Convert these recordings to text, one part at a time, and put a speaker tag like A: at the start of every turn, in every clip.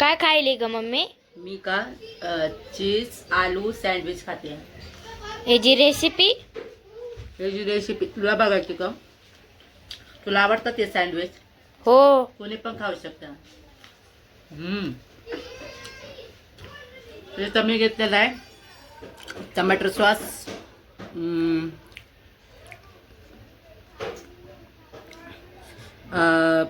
A: काय खायले ग मम्मी?
B: मी का अ, चीज आलू सँडविच खाते.
A: याची रेसिपी
B: याची रेसिपी तुला बघायची का? तुला आवडतं ते सँडविच?
A: हो.
B: कोणी पण खाऊ शकता. हम्म. तर मी घेतलेला आहे. टमाटर सॉस. हम्म. अ,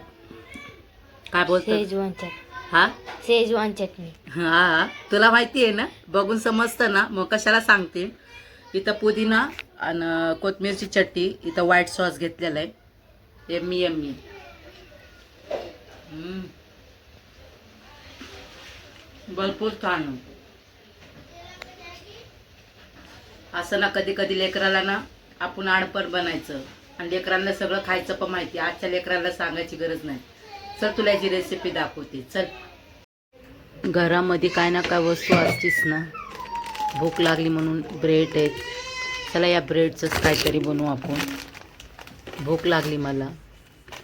B: काय बोलतो
A: शेजवान चटणी
B: हा?
A: शेजवान चटणी.
B: हा तुला माहिती आहे ना? बघून समजतं ना? मग कशाला सांगते? इथं पुदिना आणि कोथमीरची चटणी इथं व्हाईट सॉस घेतलेला आहे. एम्मी एम्मी. भरपूर छान. असं ना कधी कधी लेकराला ना आपण आडपण बनायचं. आणि लेकरांना सगळं खायचं पण माहिती आजच्या लेकरांना सांगायची गरज नाही. चल तुला याची रेसिपी दाखवते. चल. घरामध्ये काय ना काय वस्तू असतीस ना भूक लागली म्हणून ब्रेड आहेत. चला या ब्रेडचंच काहीतरी बनवू आपण. भूक लागली मला.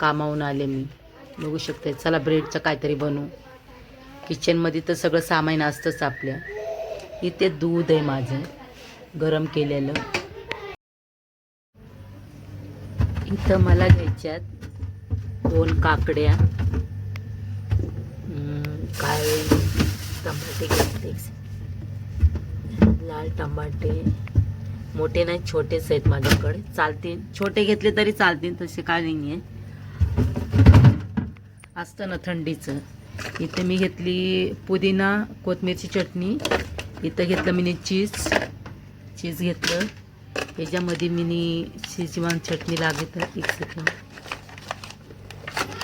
B: कामावून आले मी. बघू शकते. चला ब्रेडचं काहीतरी बनवू. किचनमध्ये तर सगळं सामान असतंच आपल्या. इथे दूध आहे माझं गरम केलेलं. इथं मला घ्यायच्यात दोन काकड्या. काय टमाटे घेतले. लाल टमाटे. मोठे नाही छोटेच आहेत माझ्याकडे. चालतील. छोटे घेतले तरी चालतील तसे काय नाही आहे असतं ना थंडीचं. इथे मी घेतली पुदिना कोथमीरची चटणी. इथं घेतलं मी चीज. चीज घेतलं. ह्याच्यामध्ये मी शेजवान चटणी लागेल तर एक सेकंड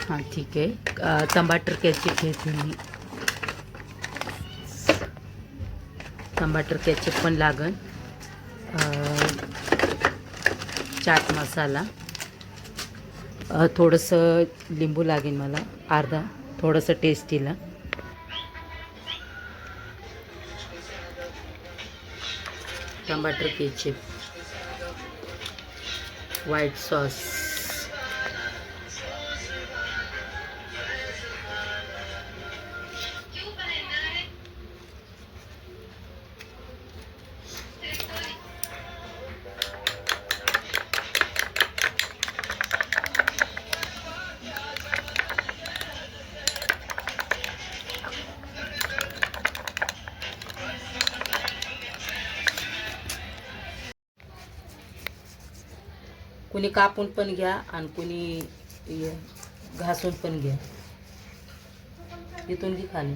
B: हां ठीक आहे. टमाटर कॅचअप घेतली मी टमाटर कॅचअप पण लागन चाट मसाला. थोडंसं लिंबू लागेल मला अर्धा थोडंसं टेस्टीला. टमाटर केचप व्हाईट सॉस कुणी कापून पण घ्या आणि कुणी घासून पण घ्या. इथून घे खाली.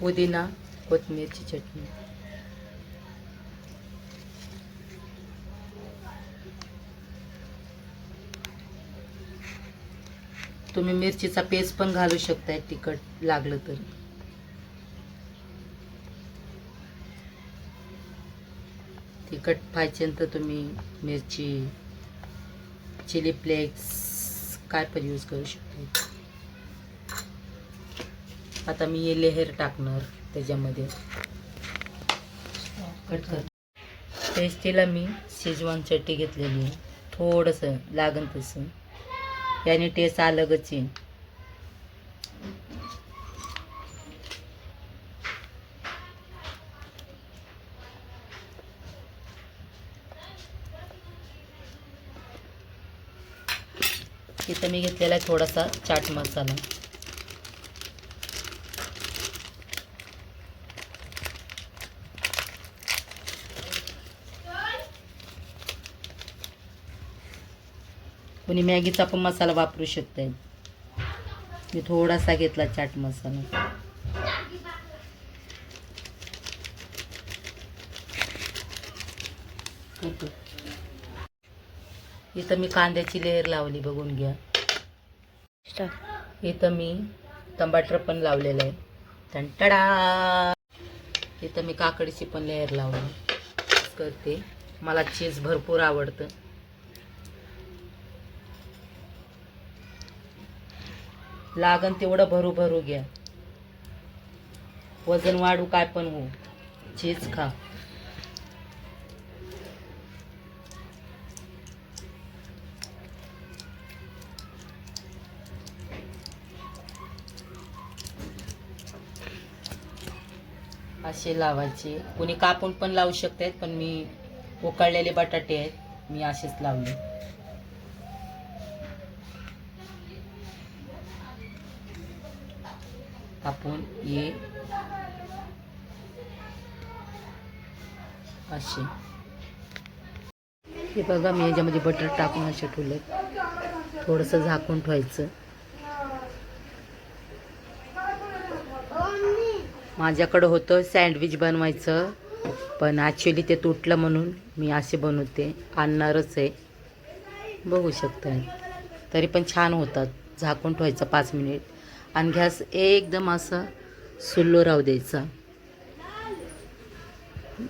B: पुदिना कोथिंबीरची चटणी. तुम्ही मिरचीचा पेस्ट पण घालू शकताय तिखट लागलं तर. तिखट पाहिजे तर तुम्ही मिरची चिली फ्लेक्स काय पण यूज करू शकता आता मी हे लेहर टाकणार त्याच्यामध्ये. कट कर. टेस्टीला मी शेजवान चट्टी घेतलेली आहे. थोडंसं लागन तसं. याने टेस्ट अलगच येईल. इथं मी घेतलेला आहे थोडासा चाट मसाला. कोणी मॅगीचा पण मसाला वापरू शकते मी थोडासा घेतला चाट मसाला. इथं मी कांद्याची लेअर लावली बघून घ्या. इथं मी टमाटर पण लावलेलं आहे. तंटडा इथं मी काकडीची पण लेअर लावली. करते. मला चीज भरपूर आवडतं. लागन तेवढं भरू भरू घ्या. वजन वाढू काय पण हो चीज खा. असे लावायचे. कोणी कापून पण लावू शकतात पण मी उकळलेले बटाटे आहेत मी असेच लावले. आपण ये असे. हे बघा मी याच्यामध्ये बटर टाकून असे ठेवले थोडंसं झाकून ठेवायचं. माझ्याकडं होतं सँडविच बनवायचं पण ॲक्च्युली ते तुटलं म्हणून मी असे बनवते. आणणारच आहे. बघू शकता तरी पण छान होतात. झाकून ठेवायचं पाच मिनिट आणि गॅस एकदम असं सुल्लो राहू द्यायचा.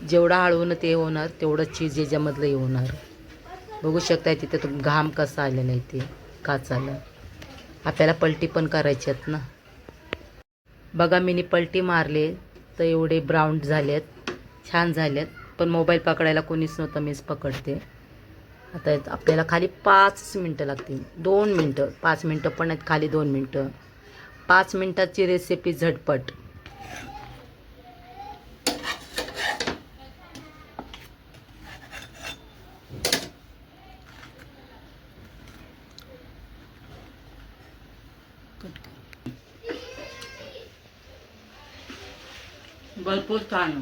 B: जेवढा हळवून ते होणार तेवढं चीज याच्यामधलं हे होणार. बघू शकताय तिथे तो घाम कसा आलेला आहे ते काचाला आपल्याला पलटी पण करायची आहेत ना. बघा मीनी पलटी मारले तर एवढे ब्राऊन झालेत छान झालेत. पण मोबाईल पकडायला कोणीच नव्हतं मीच पकडते. आता आपल्याला खाली पाच मिनटं लागतील. दोन मिनटं पाच मिनटं पण आहेत खाली दोन मिनटं. पाच मिनटाची रेसिपी झटपट. भरपूर छान